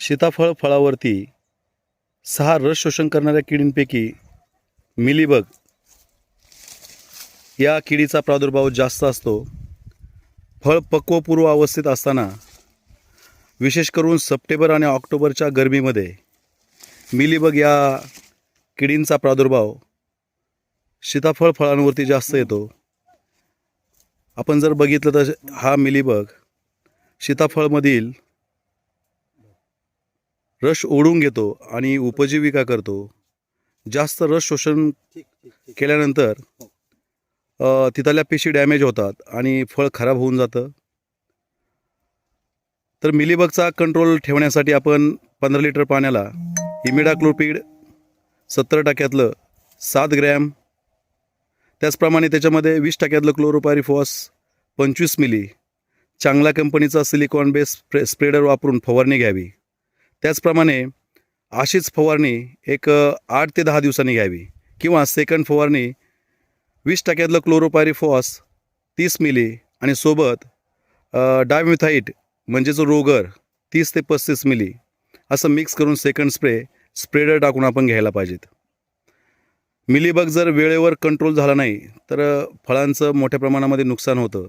सीताफळ फळावरती सहा रस शोषण करणाऱ्या किडींपैकी मिलीबग या किडीचा प्रादुर्भाव जास्त असतो. फळ पक्वपूर्व अवस्थेत असताना विशेष करून सप्टेंबर आणि ऑक्टोबरच्या गरमीमध्ये मिलीबग या किडींचा प्रादुर्भाव सीताफळ फळांवरती जास्त येतो. आपण जर बघितलं तर हा मिलीबग सीताफळमधील रस ओढून घेतो आणि उपजीविका करतो. जास्त रस शोषण केल्यानंतर तिथल्या पेशी डॅमेज होतात आणि फळ खराब होऊन जातं. तर मिलीबगचा कंट्रोल ठेवण्यासाठी आपण पंधरा लिटर पाण्याला इमिडाक्लोपीड सत्तर टक्क्यातलं सात ग्रॅम त्याचप्रमाणे त्याच्यामध्ये वीस टक्क्यातलं क्लोरोपायरिफॉस पंचवीस मिली चांगल्या कंपनीचा सिलिकॉन बेस स्प्रे स्प्रेडर वापरून फवारणी घ्यावी. त्याचप्रमाणे अशीच फवारणी एक आठ ते दहा दिवसांनी घ्यावी किंवा सेकंड फवारणी वीस टक्क्यातलं क्लोरोपायरिफॉस तीस मिली आणि सोबत डायमिथाईट म्हणजे जो रोगर तीस ते पस्तीस मिली असं मिक्स करून सेकंड स्प्रे स्प्रेडर टाकून आपण घ्यायला पाहिजेत. मिलीबग जर वेळेवर कंट्रोल झाला नाही तर फळांचं मोठ्या प्रमाणामध्ये नुकसान होतं.